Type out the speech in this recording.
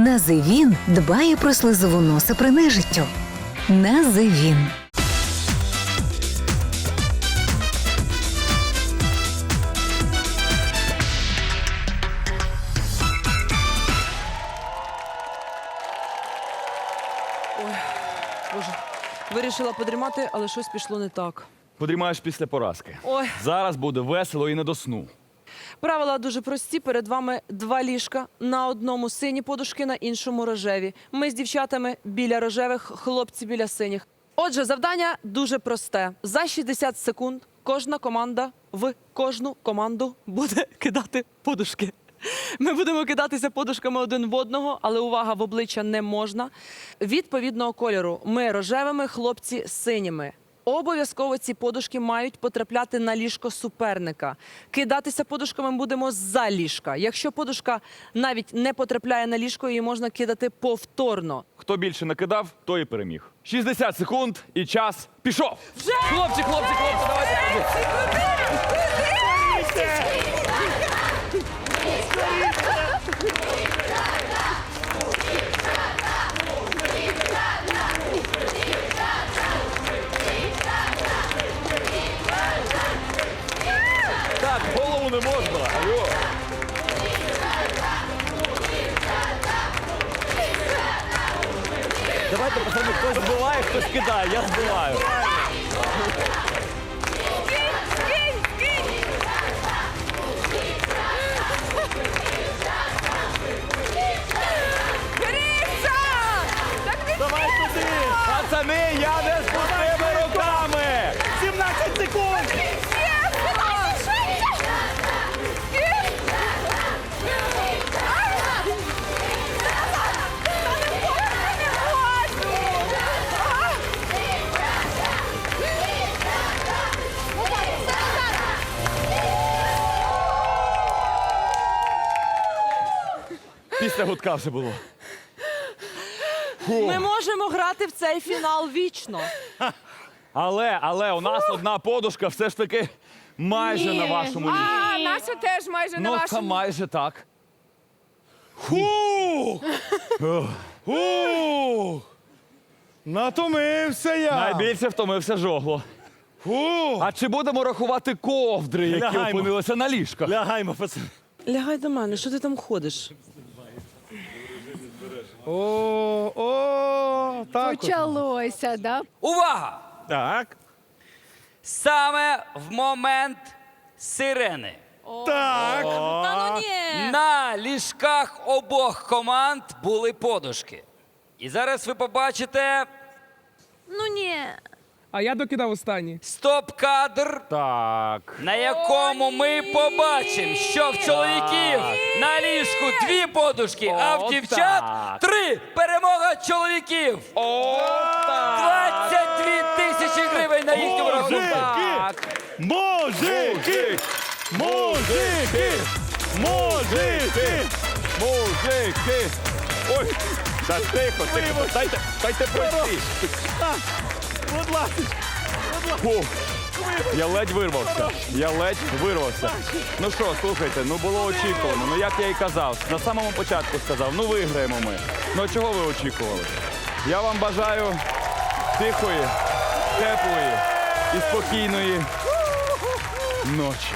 Називін дбає про слизову носа при нежиттю. Називін. Боже, вирішила подрімати, але щось пішло не так. Подрімаєш після поразки. Ой, Зараз буде весело і не до сну. Правила дуже прості. Перед вами два ліжка. На одному сині подушки, на іншому рожеві. Ми з дівчатами біля рожевих, хлопці біля синіх. Отже, завдання дуже просте. За 60 секунд кожна команда в кожну команду буде кидати подушки. Ми будемо кидатися подушками один в одного, але увага в обличчя не можна. Відповідного кольору ми рожевими, хлопці синіми. Обов'язково ці подушки мають потрапляти на ліжко суперника. Кидатися подушками будемо за ліжка. Якщо подушка навіть не потрапляє на ліжко, її можна кидати повторно. Хто більше накидав, той і переміг. 60 секунд і час пішов. Вже? Хлопці, хлопці, хлопці, давайте. Так, голову не можна. Алло. Давайте, пацани, хтось збиває, хтось кидає. Я збиваю. Давай туди! Пацани, я не з Після гудка вже було. Ми можемо грати в цей фінал вічно. Але, але у нас одна подушка все ж таки майже на вашому ліжку. А, наша теж майже на Ну, та вашому. майже так. Фух! Фух! Натомився я! Найбільше втомився жогло. Фух! А чи будемо рахувати ковдри, які Лягаємо. опинилися на ліжках? Лягаймо, пацани. Лягай до мене, що ти там ходиш? О, о, так. от. Почалося, да? Увага! Так. Саме в момент сирени Так. Та ну ні! на ліжках обох команд були подушки. І зараз ви побачите Ну ні. А я докидав останній. стоп-кадр, Так. на якому ми побачимо, що в чоловіків на ліжку дві подушки, а в О, дівчат так. три. Перемога чоловіків! О, 22 тисячі гривень на їхньому рахунку. Мужики! Мужики! Мужики! Мужики! Ой, та тихо, тихо, дайте, дайте пройти. Будь ласка! Я ледь вирвався. Я ледь вирвався. Ну що, слухайте, ну було очікувано. Ну як я і казав, на самому початку сказав, ну виграємо ми. Ну чого ви очікували? Я вам бажаю тихої, теплої і спокійної ночі.